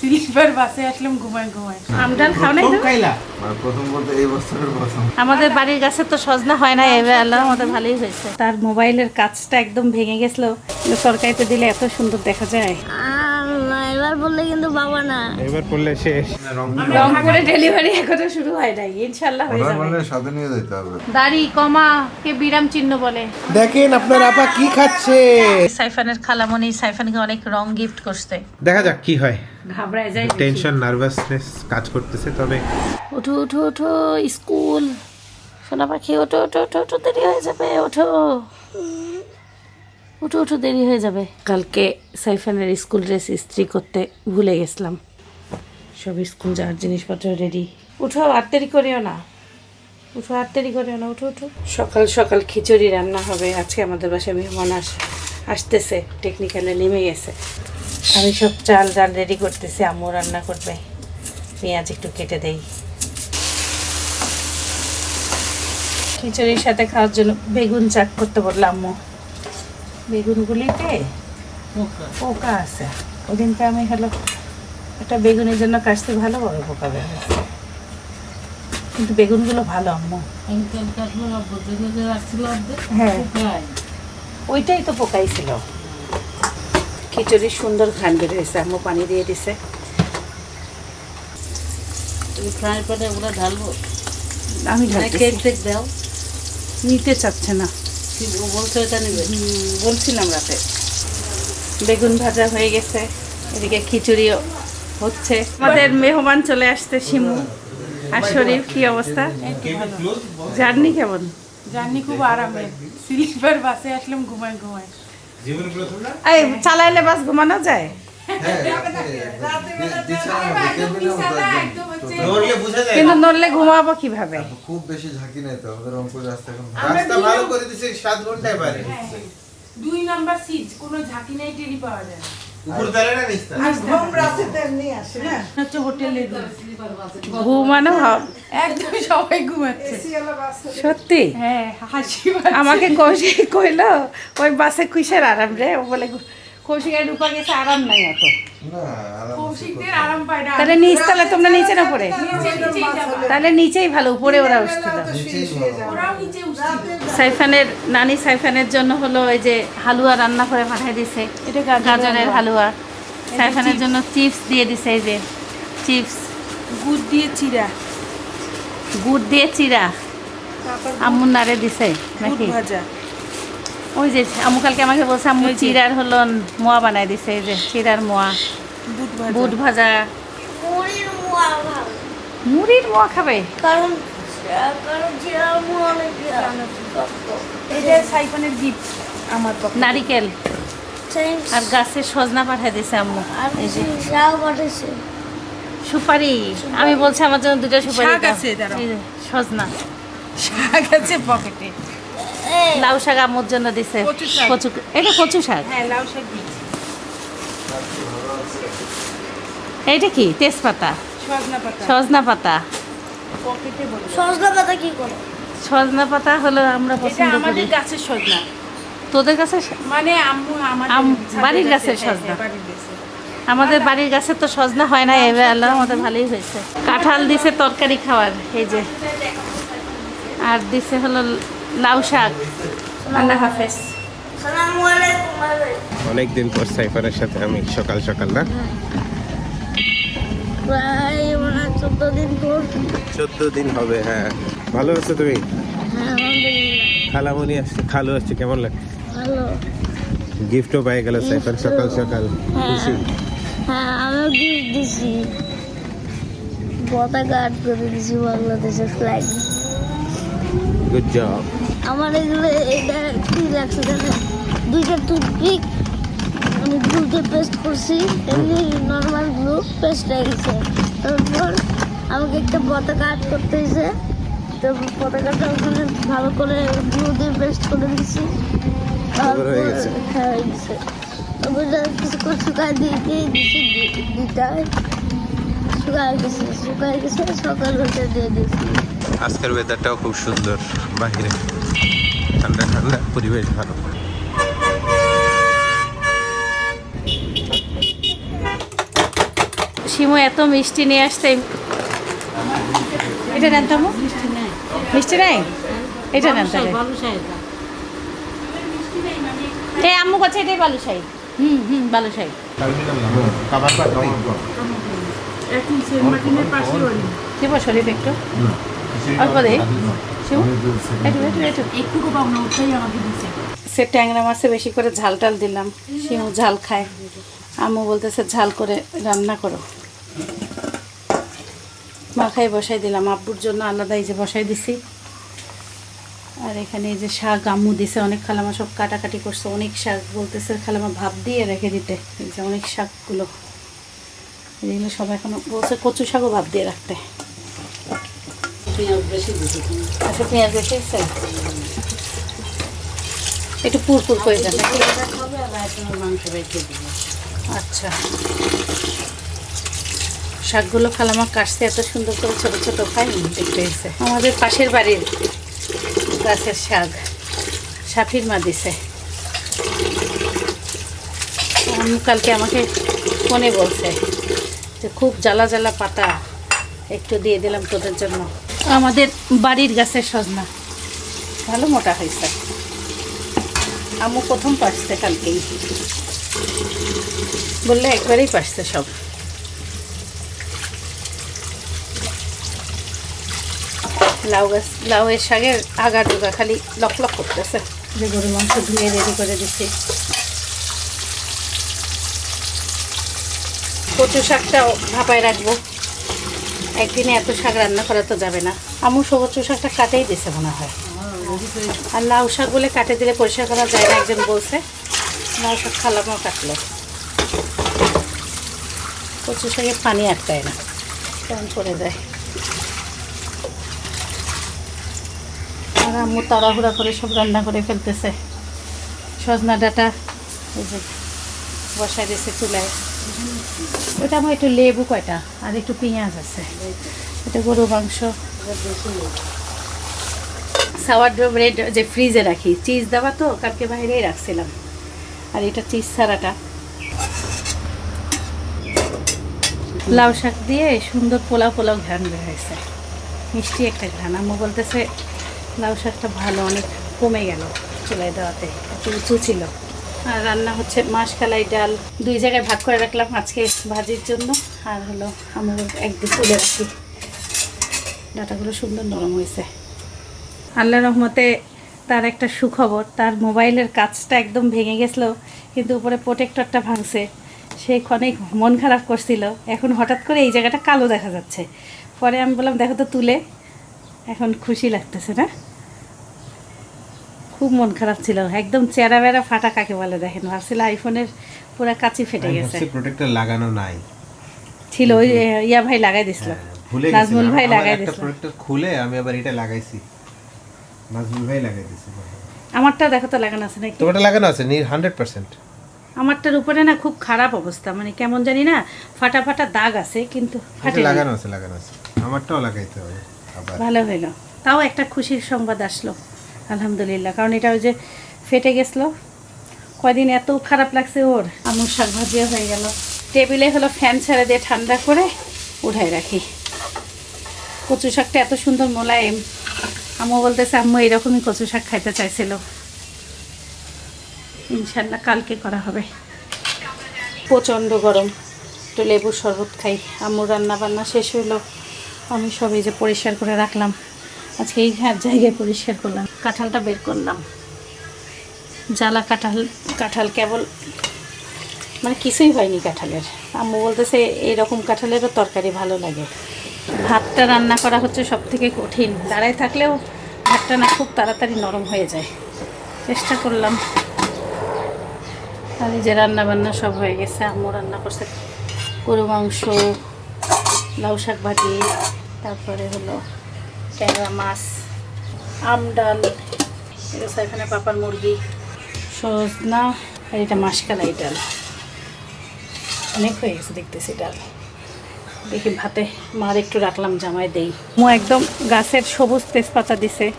Sleeper বাসে আসলাম ঘুমাই ঘুমাই আমডাল খাও নাই তো? মানে প্রথম বলতে এই বছরের প্রথম। আমাদের বাড়ির গাছে তো সজনা হয় না এবার আল্লাহ আমাদের ভালোই হয়েছে। তার মোবাইলের কাজটা একদম ভেঙে গেছিল। কিন্তু তরকারিতে দিলে এত সুন্দর দেখা যায়। বললে কিন্তু বাবা না। এবার পড়লে শেষ। রংপুরে ডেলিভারি এখনও শুরু হয় নাই ইনশাল্লাহ হয়ে যাবে। বললে সাথে নিয়ে যেতে হবে। দাড়ি কমা কে বিরাম চিহ্ন বলে। দেখেন আপনার আপা কি খাচ্ছে। সাইফানের খালামণি সাইফানকে অনেক রং গিফট করছে। দেখা যাক কি হয়। ঘাবড়ায় যায় টেনশন নার্ভাসনেস কাজ করতেছে তবে ওঠো ওঠো ওঠো স্কুল। সোনা পাখি ওঠো ওঠো ওঠো ওঠো দেরি হয়ে যাবে ওঠো। ওঠো উঠো, দেরি হয়ে যাবে। কালকে সাইফানের স্কুল ড্রেস ইস্ত্রি করতে ভুলে গেছিলাম। সব স্কুল যাওয়ার জিনিসপত্র রেডি উঠো, আর করিও না। উঠো, আর দেরি করিও না, উঠো উঠো। সকাল সকাল খিচুড়ি রান্না হবে। আজকে আমাদের বাসায় মেহমান আস, আসতেছে। টেকনিক্যালে নেমে গেছে। আমি সব চাল ডাল রেডি করতেছি। আম্মু রান্না করবে। পেঁয়াজ একটু কেটে দেই। খিচুড়ির সাথে খাওয়ার জন্য বেগুন চাক করতে বললাম আম্মু। বেগুনগুলিতে পোকা। আছে। ওদিনকে আমি হলো একটা বেগুনের জন্য কাটতে ভালো বড় পোকা বেরোচ্ছে কিন্তু বেগুনগুলো ভালো আম্মু। হ্যাঁ। ওইটাই তো পোকাই ছিল। খিচুড়ি সুন্দর ঘ্রাণ বের হয়েছে আম্মু পানি দিয়ে দিছে। তুমি ফ্রাই প্যানে ওগুলো ঢালবো? আমি কেক টেক দাও। নিতে চাচ্ছে না। ও বলছো এটা নেবে। বলছিলাম রাতে। বেগুন ভাজা হয়ে গেছে এদিকে খিচুড়িও হচ্ছে। আমাদের মেহমান চলে আসছে শিমু আর শরীর কি অবস্থা? জার্নি কেমন? জার্নি খুব আরামে। স্লিপার বাসে আসলাম ঘুমায় ঘুমায়। চালাইলে বাস ঘুমানো যায়? কিন্তু নড়লে ঘুমাবো কীভাবে? খুব বেশি ঝাঁকি নেই তো আমাদের রংপুর রাস্তা এখন রাস্তা ভালো করে দিছে সাত ঘন্টায় পারে দুই নাম্বার সিট কোনো ঝাঁকি নাই টেরি পাওয়া যায় না। উপর দাঁড়ায় না নিস্তা হচ্ছে হোটেলে ঘুমানো হবে একদম সবাই ঘুমাচ্ছে। সত্যি? হ্যাঁ হাসি আমাকে কইলো ওই বাসে কিসের আরাম রে ও বলে কৌশিকের রূপা গেছে আরাম নাই অত না আরাম কৌশিকদের আরাম পায় না। তাহলে নিচ তাহলে তোমরা নিচে না পড়ে। তাহলে নিচেই ভালো উপরে ওরা উঠছিল সাইফানের নানি সাইফানের জন্য হলো ওই যে হালুয়া রান্না করে পাঠিয়ে দিছে। এটা গাজরের হালুয়া। সাইফানের জন্য চিপস দিয়ে দিছে এই যে চিপস। গুড় দিয়ে চিরা। গুড় দিয়ে চিরা। আম্মু নাড়ে দিছে নাকি? ভাজা। ওই যে আম্মু কালকে আমাকে বলছে আম্মু। চিরার হলো মোয়া বানাই দিছে এই যে চিরার মোয়া। বুট ভাজা। মুড়ির মুয়া ভালো মুড়ির মোয়া খাবে? কারণ নারিকেল। আর গাছের সজনা পাঠিয়ে দিছে আম্মু। সুপারি। আমি বলছি আমার জন্য দুটো সুপারি সজনা। শাক আছে পকেটে লাউ শাক আম্মুর জন্য দিছে। কচু এটা কচু শাক? হ্যাঁ লাউ শাক এইটা কি? তেজপাতা? সজনা পাতা। সজনা পাতা। পকেটে বলে সজনা পাতা কি করে? সজনা পাতা হলো আমরা পছন্দ করি। আমাদের গাছের সজনা। তোদের কাছে মানে আম্মু আমাদের বাড়ির গাছের হ্যাঁ, সজনা। হ্যাঁ, বাড়ির গাছের। আমাদের বাড়ির গাছে তো সজনা হয় না এবার আল্লাহ আমাদের ভালোই হয়েছে। কাঁঠাল দিছে তরকারি খাওয়ার এই যে। আর দিছে হলো লাউ শাক। আল্লাহ হাফেজ। ভাই অনেকদিন পর সাইফারের সাথে আমি সকাল সকাল না? প্রায় চোদ্দ দিন পর। চোদ্দ দিন হবে হ্যাঁ। ভালো আছো তুমি? হ্যাঁ আলহামদুলিল্লাহ। আসছে খালু আসছে কেমন লাগছে ভালো। গিফটও পেয়ে গেল সাইফার সকাল সকাল। খুশি? হ্যাঁ গিফট দিছি। পতাকা আর্ট করে দিছি বাংলাদেশের ফ্ল্যাগ গুড জব আমার এগুলো এটা কি লাগছে জানেন দুইটা টুথপিক আমি গ্লুতে পেস্ট করছি এমনি নর্মাল গ্লু পেস্ট হয়ে গেছে। তারপর আমাকে একটা পতাকা আর্ট করতে হয়েছে। তো পতাকাটা ওখানে ভালো করে গ্লু দিয়ে পেস্ট করে তারপর হয়ে গেছে? হ্যাঁ হয়ে গেছে। তারপর যা কিছুক্ষণ শুকায় দিয়ে দিয়ে দিছি দি- দিটায় শুকায় গেছে শুকায় গেছে সকাল হতে দিয়ে দিয়েছি। আজকের ওয়েদারটাও খুব সুন্দর বাহিরে। ঠান্ডা ঠান্ডা পরিবেশ ভালো শিমু এত মিষ্টি নিয়ে আসতে এটা নেন তো মিষ্টি নাই। এটা নেন তাহলে। এই আম্মু কাছে এটাই বালুশাই হুম হুম বালুশাই শিবু শরীফ একটু। অল্প দে সে ট্যাংরা মাছে বেশি করে ঝাল টাল দিলাম শিমু ঝাল খায়। আম্মু বলতেছে ঝাল করে রান্না করো। মাখাই বসাই দিলাম। আব্বুর জন্য আলাদা এই যে বসাই দিছি। আর এখানে এই যে শাক আম্মু দিছে অনেক খালামা সব কাটাকাটি করছে। অনেক শাক বলতেছে খালামা ভাব দিয়ে রেখে দিতে। এই যে অনেক শাকগুলো। এগুলো সব এখনও বলছে কচু শাকও ভাব দিয়ে রাখতে। পেঁয়াজ বেশি আচ্ছা পেঁয়াজ বেশি আছে? একটু পুরপুর করে যাবে মাংস দিবে। আচ্ছা। শাকগুলো খালামা কাটছে এত সুন্দর করে ছোট ছোট খাই দেখতে এসে আমাদের পাশের বাড়ির গাছের শাক সাফির মা দিছে। কালকে আমাকে ফোনে বলছে যে খুব জ্বালা জ্বালা পাতা একটু দিয়ে দিলাম তোদের জন্য। আমাদের বাড়ির গাছের সজনা। ভালো মোটা হয়েছে। আম্মু প্রথম পাচ্ছে কালকেই। বললে একবারেই পাসছে সব। লাউ গাছ, লাউয়ের শাকের আগা ডুগা খালি লক লক করতেছে। যে গরু মাংস ধুয়ে রেডি করে দিচ্ছি। কচু শাকটাও ভাপায় রাখব। একদিনে এত শাক রান্না করা তো যাবে না। আমু সবুজ শাকটা কাটেই দিছে মনে হয়। আর লাউ শাক বলে কাটে দিলে পরিষ্কার করা যায় না, একজন বলছে। লাউ শাক খালামও কাটলো। কচু শাকে পানি আটকায় না, কেমন পড়ে যায়। আর আম্মু তাড়াহুড়া করে সব রান্না করে ফেলতেছে। সজনা ডাটা বসাই দিয়েছে চুলায়। ওটা আমার একটু লেবু কয়টা, আর একটু পেঁয়াজ আছে। এটা গরু মাংস। সাওয়ার ব্রেড যে ফ্রিজে রাখি চিজ দেওয়া তো, কালকে বাইরেই রাখছিলাম। আর এটা চিজ ছাড়াটা। লাউ শাক দিয়ে সুন্দর পোলাও পোলাও ঘ্রাণ বের হয়েছে। মিষ্টি একটা ঘ্রাণ। আম্মু বলতেছে, লাউ শাকটা ভালো, অনেক কমে গেল চুলায় দেওয়াতে। একটু উঁচু ছিল। রান্না হচ্ছে মাসকালাই ডাল। দুই জায়গায় ভাগ করে রাখলাম আজকে ভাজির জন্য। আর হলো আমার একদিন তুলে রাখি। ডাটাগুলো সুন্দর নরম হয়েছে। আল্লাহ রহমতে তার একটা সুখবর, তার মোবাইলের কাজটা একদম ভেঙে গেছিল, কিন্তু উপরে প্রোটেক্টরটা ভাঙছে। সে অনেক মন খারাপ করছিল। এখন হঠাৎ করে এই জায়গাটা কালো দেখা যাচ্ছে। পরে আমি বললাম, দেখো তো তুলে। এখন খুশি লাগতেছে না? খুব মন খারাপ ছিল। একদম চেরা বেড়া ফাটা কাকে বলে দেখেন? ভাবছিল আইফোনের পুরো কাচি ফেটে গেছে। প্রোটেক্টর লাগানো নাই। ছিল ওই ইয়া ভাই লাগাই দিছিল। হ্যাঁ, ভুলে নাজমুল ভাই লাগাই একটা দিছিল। প্রোটেক্টর খুলে আমি আবার এটা লাগাইছি। নাজমুল ভাই লাগাই দিয়েছি আমারটা দেখো তো লাগানো আছে নাকি? তোমারটা লাগানো আছে? নি হান্ড্রেড পার্সেন্ট আমারটার উপরে না খুব খারাপ অবস্থা। মানে কেমন জানি না ফাটা ফাটা দাগ আছে কিন্তু ফাটে লাগানো আছে লাগানো আছে। আমারটাও লাগাইতে হবে আবার। ভালো হইল। তাও একটা খুশির সংবাদ আসলো। আলহামদুলিল্লাহ। কারণ এটা ওই যে ফেটে গেছিল। কয়দিন এত খারাপ লাগছে ওর। আমুর শাক ভাজিও হয়ে গেল। টেবিলে হলো ফ্যান ছেড়ে দিয়ে ঠান্ডা করে উঠাই রাখি। কচু শাকটা এত সুন্দর মোলায়েম। আম্মু বলতেছে, আম্মু এরকমই কচু শাক খাইতে চাইছিল। ইনশাল্লাহ কালকে করা হবে। প্রচণ্ড গরম। একটু লেবুর শরবত খাই। আম্মুর রান্না বান্না শেষ হইল। আমি সব এই যে পরিষ্কার করে রাখলাম। আজকে এই ঘাট জায়গায় পরিষ্কার করলাম। কাঁঠালটা বের করলাম। জ্বালা কাঁঠাল কাঁঠাল কেবল মানে কিছুই হয়নি কাঁঠালের। আম্মু বলতেছে, এইরকম কাঁঠালেরও তরকারি ভালো লাগে। ভাতটা রান্না করা হচ্ছে সব থেকে কঠিন। দাঁড়ায় থাকলেও ভাতটা না খুব তাড়াতাড়ি নরম হয়ে যায়। চেষ্টা করলাম। আর যে রান্না বান্না সব হয়ে গেছে। আম্মু রান্না করছে গরু মাংস, লাউ শাক ভাজি, তারপরে হলো ট্যাংরা মাছ। আম ডাল, এটা এখানে পাপার মুরগি, সজনা, আর এটা মাসকালাই ডাল। অনেক হয়ে গেছে দেখতেছি ডাল। দেখি ভাতে, মার একটু রাখলাম, জামাই দেই। মো একদম গাছের সবুজ তেজপাতা দিছে।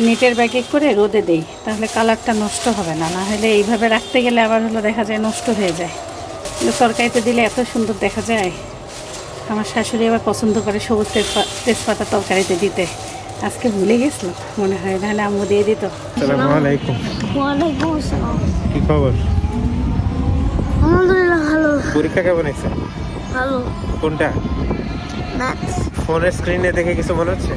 নেটের ব্যাগে করে রোদে দেই, তাহলে কালারটা নষ্ট হবে না। না হলে এইভাবে রাখতে গেলে আবার হলো দেখা যায় নষ্ট হয়ে যায়। কিন্তু তরকারিতে দিলে এত সুন্দর দেখা যায়। আমার শাশুড়ি আবার পছন্দ করে সবুজ তেজপা- তেজপাতা তরকারিতে দিতে। আজকে ভুলে গেছিল মনে হয় নাহলে আম্মু দিয়ে দিত। আসসালামু আলাইকুম। ওয়ালাইকুম আসসালাম। কি খবর? আলহামদুলিল্লাহ ভালো। পরীক্ষা কেমন হয়েছে? ভালো। কোনটা? ম্যাথস। ফোনের স্ক্রিনে দেখে কিছু মনে হচ্ছে?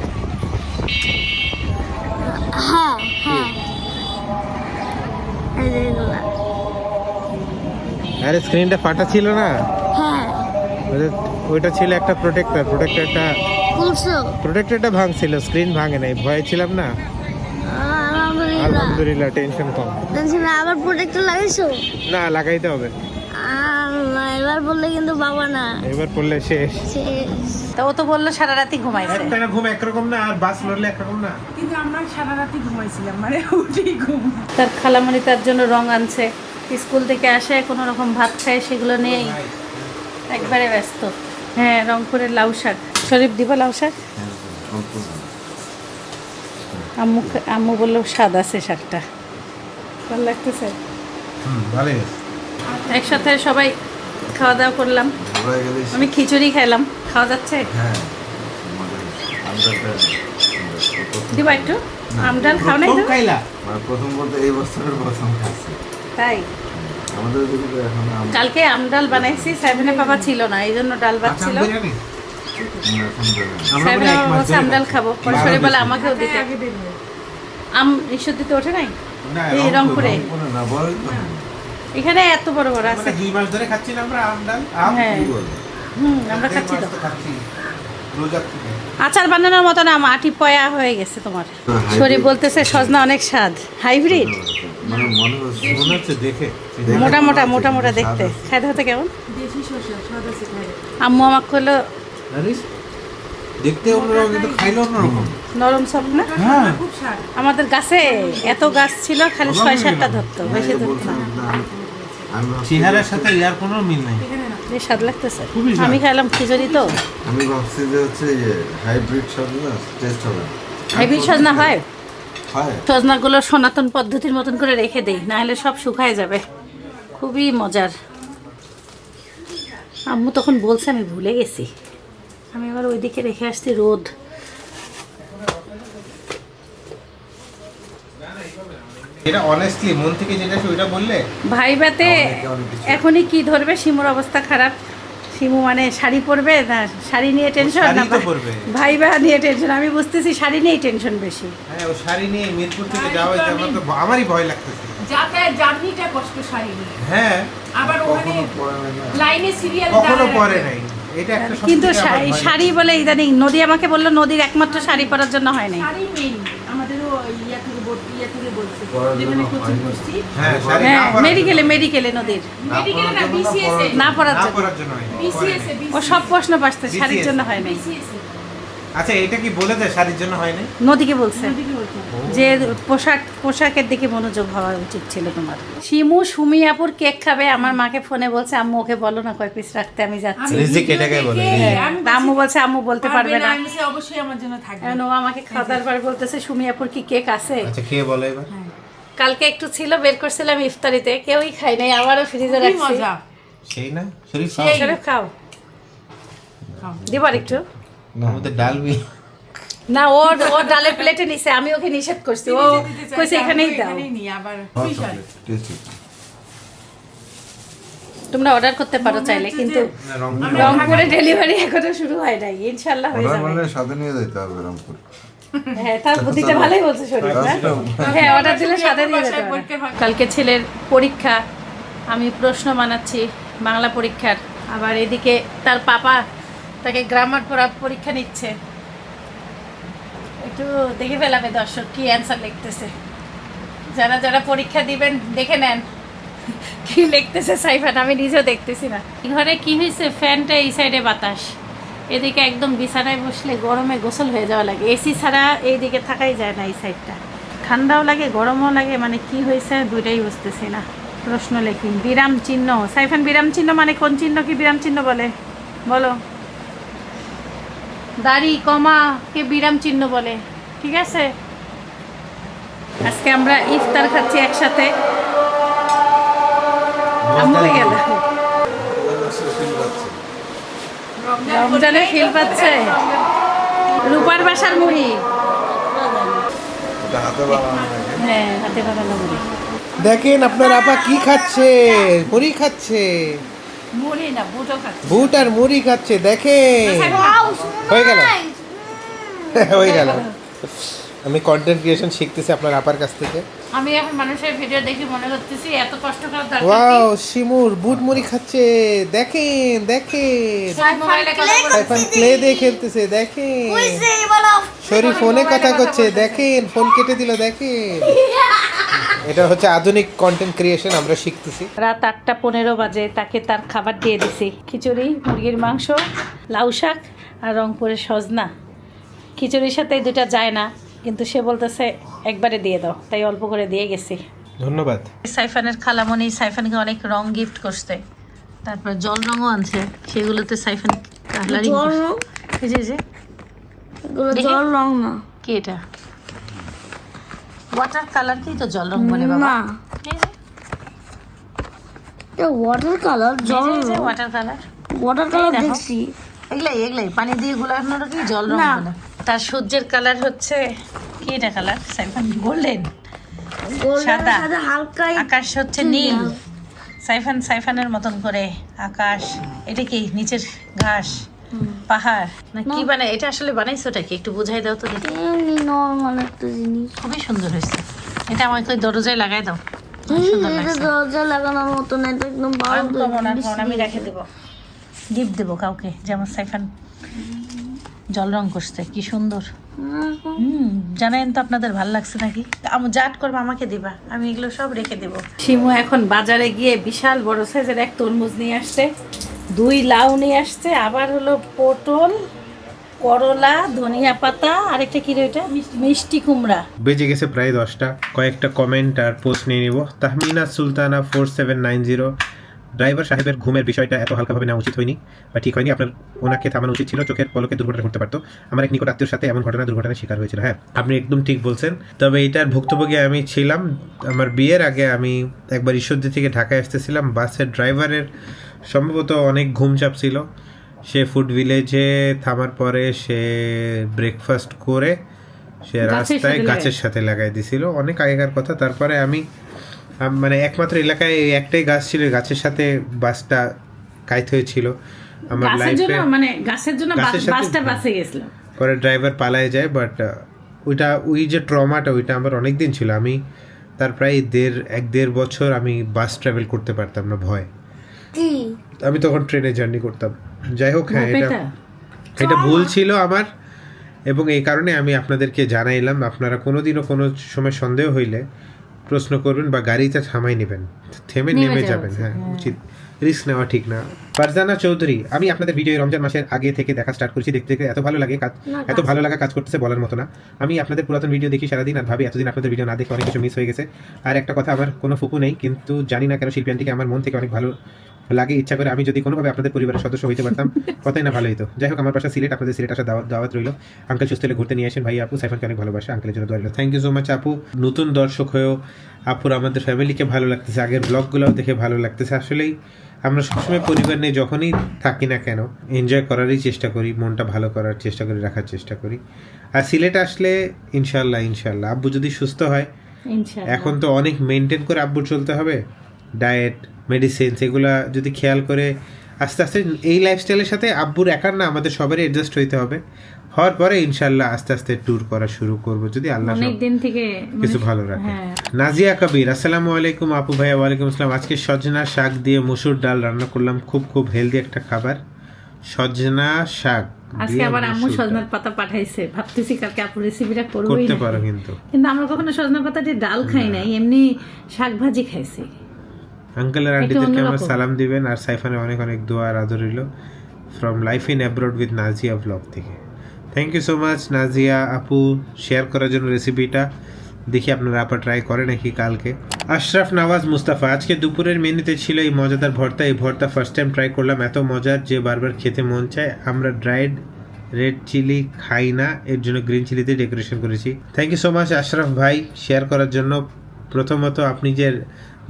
হ্যাঁ হ্যাঁ। আরে স্ক্রিনটা ফাটা ছিল না? হ্যাঁ। ওইটা ছিল একটা প্রোটেক্টর প্রোটেক্টরটা খুলছো? প্রোটেক্টরটা ভাঙছিল স্ক্রিন ভাঙে নাই ভয়ে ছিলাম না। আলহামদুলিল্লাহ। আলহামদুলিল্লাহ টেনশন কম। টেনশন আবার প্রোটেক্টর লাগাইছো? না লাগাইতে হবে। আল্লাহ এবার বললে কিন্তু বাবা না। এবার শেষ। শেষ। তা ও তো বলল সারা রাতি ঘুমাইছে। একটা ঘুম একরকম না আর বাস লড়লে একরকম না। কিন্তু আমরা সারা রাতি ঘুমাইছিলাম মানে উঠেই ঘুম। তার খালামণি তার জন্য রং আনছে। স্কুল থেকে আসে কোনো রকম ভাত খায় সেগুলো নেই একবারে ব্যস্ত। হ্যাঁ রংপুরের লাউ শাক। শরীফ দিব লাউ শাক? আম্মু আম্মু বলল স্বাদ আছে শাকটা। ভালো লাগতেছে? আছে। একসাথে সবাই খাওয়া দাওয়া করলাম। আমি খিচুড়ি খাইলাম খাওয়া যাচ্ছে? হ্যাঁ দিব একটু? আমডাল খাও নাই তো মানে প্রথম বলতে এই বছরের প্রথম খাচ্ছি। তাই? কালকে আমডাল বানাইছি সেভেনে বাবা ছিল না এই জন্য ডাল ভাত খাব পরে বলে আমাকেও দিতে। আম ঈশ্বর দিতে ওঠে নাই? এই রংপুরে। এখানে এত বড় বড় আছে। দুই মাস ধরে খাচ্ছি না আমরা আম ডাল আম হ্যাঁ। হুম আমরা খাচ্ছি তো। খাচ্ছি আচার বানানোর মতো না আটি পয়া হয়ে গেছে তোমার। hybrid। শরীর বলতেছে সজনা অনেক স্বাদ। হাইব্রিড? মানে মনে মনে মোটা মোটা মোটা মোটা দেখতে। খাইতে হতে কেমন? আম্মু আমাকে করল দেখতে অন্যরকম কিন্তু খাইলে অন্যরকম। নরম সব না? হ্যাঁ। আমাদের গাছে এত গাছ ছিল খালি ছয় সাতটা ধরতো বেশি ধরতো চেহারার সাথে ইয়ার কোনো মিল নাই। স্বাদ লাগতেছে। আমি খাইলাম খিচুড়ি তো। আমি ভাবছি যে হচ্ছে হাইব্রিড সবজি না টেস্ট হবে হাইব্রিড সজনা হয়? হয়। সজনাগুলো সনাতন পদ্ধতির মতন করে রেখে দেই না হলে সব শুকায় যাবে। খুবই মজার। আম্মু তখন বলছে আমি ভুলে গেছি। আমি আবার ওইদিকে রেখে আসছি রোদ। এটা অনেস্টলি মন থেকে যেটা ওইটা বললে? ভাইবাতে অনেকে অনেক কিছু- এখনই কি ধরবে? শিমুর অবস্থা খারাপ। শিমু মানে শাড়ি পরবে না? শাড়ি নিয়ে টেনশন না নিয়ে টেনশন আমি বুঝতেছি শাড়ি নিয়েই টেনশন বেশি। হ্যাঁ ও শাড়ি নিয়ে মিরপুর থেকে যাওয়া হয়েছে আমার তো আমারই ভয় লাগতেছে। যাতায়াত জার্নিটা কষ্ট শাড়ি নিয়ে। হ্যাঁ। আবার ওখানে কখনো পরে লাইনে সিরিয়াল কখনো পরে নাই। কিন্তু শাড়ি শাড়ি বলে ইদানিং নদী আমাকে বলল নদীর একমাত্র শাড়ি পরার জন্য হয় নাই। হয়নি। করছি হ্যাঁ হ্যাঁ মেডিকেলে মেডিকেলে নদীর। না জন্য ও সব প্রশ্ন পাচ্ছে শাড়ির জন্য হয় নাই। আচ্ছা এটা কি বলে দেয়? শাড়ির জন্য হয় নাই? নদীকে বলছে। যে পোশাক পোশাকের দিকে মনোযোগ হওয়া উচিত ছিল তোমার। শিমু সুমিয়াপুর কেক খাবে আমার মাকে ফোনে বলছে আম্মু ওকে বলো না কয় পিস রাখতে আমি যাচ্ছি। রিজিক এটাকে বলে। হ্যাঁ, আম্মু বলছে আম্মু বলতে পারবে না। আমি অবশ্যই আমার জন্য থাকবে। এখন ও আমাকে দাওয়ার পর বলতেছে সুমিয়াপুর কি কেক আছে? আচ্ছা কে বলে এবার। কালকে একটু ছিল বের করছিলাম ইফতারিতে কেউই খাই নাই আবারও ফ্রিজে রাখছি। মজা। সেই না। শরীফ খাও। খাও। দিবার একটু। ডাল না ওর ওর ডালের প্লেটে নিছে আমি ওকে নিষেধ করছি। ও কইছে এখানেই দাও। টেস্টি তোমরা অর্ডার করতে পারো চাইলে কিন্তু রংপুরে ডেলিভারি এখনও শুরু হয় নাই। ইনশাল্লাহ হয়ে যাবে। সাথে নিয়ে যেতে হবে রংপুর। হ্যাঁ তার বুদ্ধিটা ভালোই বলছে শরীর হ্যাঁ? অর্ডার দিলে সাথে দিয়ে যেতে বাসায় পারে পরীক্ষার ভাগ- কালকে ছেলের পরীক্ষা আমি প্রশ্ন বানাচ্ছি বাংলা পরীক্ষার। আবার এদিকে তার পাপা তাকে গ্রামার পড়া পরীক্ষা নিচ্ছে। একটু দেখে ফেলাবে দর্শক কি অ্যান্সার লিখতেছে। যারা যারা পরীক্ষা দিবেন, দেখে নেন। কি লিখতেছে সাইফান, আমি নিজেও দেখতেছি না। ঘরে কি হয়েছে ফ্যানটা এই সাইডে বাতাস। এদিকে একদম বিছানায় বসলে গরমে গোসল হয়ে যাওয়া লাগে। এসি ছাড়া এইদিকে থাকাই যায় না এই সাইডটা ঠান্ডাও লাগে, গরমও লাগে মানে কি হয়েছে দুইটাই বুঝতেছি না। প্রশ্ন লেখি বিরাম চিহ্ন। সাইফান, বিরাম চিহ্ন মানে কোন চিহ্ন কি বিরাম চিহ্ন বলে? বলো। দাড়ি কমা কে বিরাম চিহ্ন বলে ঠিক আছে? আজকে আমরা ইফতার খাচ্ছি একসাথে। ফিল পাচ্ছে। রূপার বাসার হ্যাঁ বানানো মুড়ি। দেখেন আপনার আপা কি খাচ্ছে মুড়ি খাচ্ছে। মুড়ি না বুটো খাচ্ছে। বুট আর মুড়ি খাচ্ছে দেখেন হয়ে গেল। হয়ে গেল। আমি কন্টেন্ট ক্রিয়েশন শিখতেছি আপনার আপার কাছ থেকে। আমি এখন মানুষের ভিডিও দেখি মনে করতেছি এত কষ্ট করার দরকার ওয়াও শিমুর বুট মুড়ি খাচ্ছে। দেখেন দেখেন। সাইফান ক্লে দিয়ে খেলতেছে দেখেন। সরি ফোনে কথা করছে দেখেন ফোন কেটে দিল দেখেন। এটা হচ্ছে আধুনিক কন্টেন্ট ক্রিয়েশন আমরা শিখতেছি। রাত আটটা পনেরো বাজে তাকে তার খাবার দিয়ে দিছি। খিচুড়ি মুরগির মাংস লাউ শাক আর রংপুরের সজনা। খিচুড়ির সাথে দুটা যায় না কিন্তু সে বলতেছে একবারে দিয়ে দাও। তাই অল্প করে দিয়ে গেছি। ধন্যবাদ। সাইফানের খালামণি সাইফানকে অনেক রং গিফট করছে। তারপর জল রঙও আনছে সেগুলোতে সাইফান কালারিং জল রং? এই যে। জল রং না। কি এটা? ওয়াটার কালারকেই তো জল রং বলে বাবা। না। এই ওয়াটার কালার জল ওয়াটার কালার ওয়াটার কালার দেখছি। এগুলাই এগুলাই পানি দিয়ে গুলানোর কি জল রং। বলে? তার সূর্যের কালার হচ্ছে কি এটা কালার সাইফান গোল্ডেন সাদা। হালকা আকাশ হচ্ছে নীল। সাইফান সাইফানের মতন করে আকাশ। এটা কি নিচের ঘাস? পাহাড়? না কি বানাই এটা আসলে বানাইছোটা কি? একটু বুঝাই দাও তো দেখি। এমনি নর্মাল একটা জিনিস। খুবই সুন্দর হয়েছে। এটা আমাকে ওই দরজায় লাগাই দাও। সুন্দর লাগছে। দরজা লাগানোর মতো না এটা একদম ভালো আমি রেখে দেবো। গিফট দেবো কাউকে যেমন সাইফান। জল রং করছে কি সুন্দর। হুম জানেন তো আপনাদের ভালো লাগছে নাকি? আমি জাট করব আমাকে দিবা। আমি এগুলো সব রেখে দেবো। শিমু এখন বাজারে গিয়ে বিশাল বড় সাইজের এক তরমুজ নিয়ে আসছে। দুই লাউ নিয়ে আসছে, আবার হলো পটল, করলা, ধনিয়া পাতা, আরেকটা কি রে ওইটা? মিষ্টি কুমড়া। বেজে গেছে প্রায় দশটা। কয়েকটা কমেন্ট আর পোস্ট নিয়ে নিব। Tahmina Sultana four seven nine zero driver সাহেবের ঘুমের বিষয়টা এত হালকাভাবে নেওয়া উচিত হয়নি, বা ঠিক হয়নি। আপনার ওনাকে থামানো উচিত ছিল, চোখের পলকে দুর্ঘটনা ঘটতে পারতো। আমার এক নিকট আত্মীয়র সাথে এমন ঘটনা, দুর্ঘটনার শিকার হয়েছিল। হ্যাঁ আপনি একদম ঠিক বলছেন। তবে এটার ভুক্তভোগী আমি ছিলাম। আমার বিয়ের আগে আমি একবার ঈশ্বরদী থেকে ঢাকায় আসতেছিলাম। বাসের ড্রাইভারের সম্ভবত অনেক ঘুম চাপ ছিল। সে ফুড ভিলেজে থামার পরে সে ব্রেকফাস্ট করে সে রাস্তায় গাছের সাথে লাগাই দিছিল। অনেক আগেকার কথা। তারপরে আমি মানে একমাত্র এলাকায় একটাই গাছ ছিল। গাছের সাথে বাসটা কাইত হয়েছিল। আমার লাইফে মানে গাছের জন্য সাথে- বাসটা বাসে গেছিল পরে ড্রাইভার পালায় যায় বাট ওইটা ওই যে ট্রমাটা ওইটা আমার অনেক দিন ছিল। আমি তার প্রায় দেড় এক দেড় বছর আমি বাস ট্রাভেল করতে পারতাম না ভয়। কি? আমি তখন ট্রেনে জার্নি করতাম। যাই হোক হ্যাঁ এটা এটা ভুল ছিল আমার। এবং এই কারণে আমি আপনাদেরকে জানাইলাম আপনারা কোনোদিনও কোনো সময় সন্দেহ হইলে প্রশ্ন করবেন বা গাড়িতে থামাই নেবেন। থেমে নেমে যাবেন হ্যাঁ হ্যাঁ। উচিত। রিস্ক নেওয়া ঠিক না। ফারজানা চৌধুরী আমি আপনাদের ভিডিও রমজান মাসের আগে থেকে দেখা স্টার্ট করছি দেখতে দেখতে এত ভালো লাগে কাজ এত ভালো লাগা কাজ করতেছে বলার মতো না। আমি আপনাদের পুরাতন ভিডিও দেখি সারাদিন আর ভাবি এতদিন আপনাদের ভিডিও না দেখে অনেক কিছু মিস হয়ে গেছে। আর একটা কথা আমার কোনো ফুকু নেই কিন্তু জানি না কেন শিল্পী আমার মন থেকে অনেক ভালো লাগে ইচ্ছা করে আমি যদি কোনোভাবে আপনাদের পরিবারের সদস্য হইতে পারতাম কতই না ভালো হতো যাই হোক আমার পাশে সিলেট আপনাদের সিলেট আসা দাওয়াত দাওয়াত রইল। আঙ্কেল সুস্থ হলে ঘুরতে নিয়ে আসেন। ভাই আপু সাইফানকে অনেক ভালোবাসে। আঙ্কেলের জন্য দোয়া থ্যাংক ইউ সো মাচ আপু। নতুন দর্শক হয়েও আপুর আমাদের ফ্যামিলিকে ভালো লাগতেছে। আগের ব্লগগুলোও দেখে ভালো লাগতেছে। আসলেই আমরা সবসময় পরিবার নিয়ে যখনই থাকি না কেন এনজয় করারই চেষ্টা করি মনটা ভালো করার চেষ্টা করি রাখার চেষ্টা করি। আর সিলেট আসলে ইনশাল্লাহ ইনশাল্লাহ আব্বু যদি সুস্থ হয় এখন তো অনেক মেনটেন করে আব্বু চলতে হবে। ডায়েট মেডিসিনস এগুলা যদি খেয়াল করে আস্তে আস্তে এই লাইফস্টাইলের সাথে আব্বুর একার না আমাদের সবারই অ্যাডজাস্ট হইতে হবে। হওয়ার পরে ইনশাল্লাহ আস্তে আস্তে ট্যুর করা শুরু করব যদি আল্লাহ দিন থেকে কিছু মানে- ভালো রাখে। হ্যাঁ। নাজিয়া কবির আসসালামু আলাইকুম আপু ভাইয়া ওয়ালাইকুম আসসালাম। আজকে সজনা শাক দিয়ে মসুর ডাল রান্না করলাম খুব খুব হেলদি একটা খাবার। সজনা শাক আজকে আবার আম্মু সজনার পাতা পাঠাইছে। ভাবতেছি কালকে আপু রেসিপিটা করবোই করতে পারো কিন্তু। কিন্তু আমরা কখনো সজনা পাতা দিয়ে ডাল খাই নাই এমনি শাক ভাজি খাইছি। আঙ্কেল আর আন্টিদেরকে আমার সালাম দিবেন আর সাইফানে অনেক অনেক দোয়া আর আদর রইল from life in abroad with Nazia blog থেকে। Thank you so much Nazia আপু শেয়ার করার জন্য রেসিপিটা দেখি আপনারা আপা ট্রাই করে নাকি কালকে। আশরাফ নওয়াজ মুস্তাফা আজকে দুপুরের মেনুতে ছিল এই মজাদার ভর্তা। এই ভর্তা ফার্স্ট টাইম ট্রাই করলাম এত মজার যে বারবার খেতে মন চায়। আমরা ড্রাইড রেড চিলি খাই না এর জন্য গ্রিন চিলিতে ডেকোরেশন করেছি। Thank you so much Ashraf ভাই শেয়ার করার জন্য। প্রথমত আপনি যে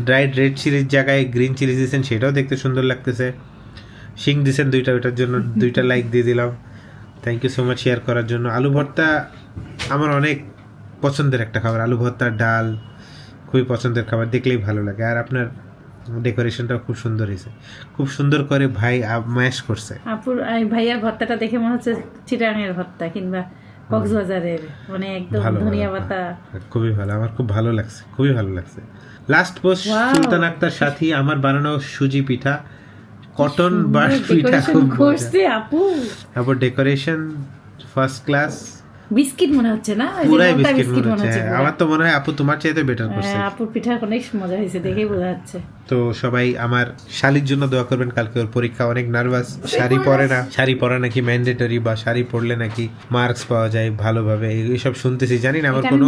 ড্রাইড রেড চিলির জায়গায় গ্রিন চিলি দিয়েছেন সেটাও দেখতে সুন্দর লাগতেছে। শিং দিছেন দুইটা ওইটার জন্য দুইটা লাইক দিয়ে দিলাম। Thank you so much share করার জন্য। আলু ভর্তা আমার অনেক পছন্দের একটা খাবার। আলু ভর্তা ডাল খুবই পছন্দের খাবার দেখলেই ভালো লাগে। আর আপনার ডেকোরেশনটাও খুব সুন্দর হয়েছে। খুব সুন্দর করে ভাই ম্যাশ করছে। আপুর ভাইয়ার ভর্তাটা দেখে মনে হচ্ছে চিটাঙের ভর্তা কিংবা কক্সবাজারের মানে একদম ধনিয়া। পাতা। খুবই ভালো আমার খুব ভালো লাগছে খুবই ভালো লাগছে। লাস্ট পোস্ট সুলতান আক্তার সাথী আমার বানানো সুজি পিঠা কটন বাস পিঠা খুব আপু। তারপর ডেকোরেশন ফার্স্ট ক্লাস বিস্কিট মনে হচ্ছে না? পুরাই বিস্কিট মনে হচ্ছে। আমার তো মনে হয় আপু তোমার চাইতে বেটার করছে। হ্যাঁ, আপুর পিঠা অনেক মজা হয়েছে দেখেই বোঝা যাচ্ছে। তো সবাই আমার শালির জন্য দোয়া করবেন কালকে ওর পরীক্ষা অনেক নার্ভাস শাড়ি পরে না শাড়ি পরা নাকি ম্যান্ডেটরি বা শাড়ি পরলে নাকি মার্কস পাওয়া যায় ভালোভাবে এইসব শুনতেছি। জানি না আমার কোনো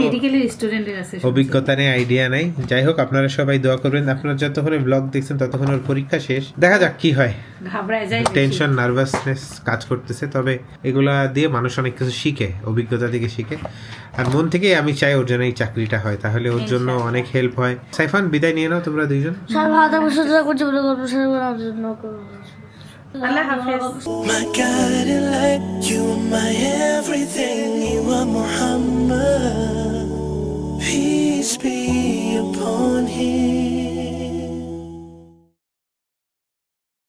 অভিজ্ঞতা নেই আইডিয়া নাই। যাই হোক আপনারা সবাই দোয়া করবেন। আপনারা যতক্ষণে ব্লগ দেখছেন ততক্ষণ ওর পরীক্ষা শেষ। দেখা যাক কি হয়। ঘাবড়ায় যায় টেনশন নার্ভাসনেস কাজ করতেছে তবে এগুলা দিয়ে মানুষ অনেক কিছু শিখে অভিজ্ঞতা থেকে শিখে। আর মন থেকে আমি চাই ওর জন্য এই চাকরিটা হয় তাহলে ওর জন্য অনেক হেল্প হয়। সাইফান বিদায় নিয়ে নাও তোমরা দুইজন। গল্প My God, I like you, my everything, you are Muhammad. Peace be upon him.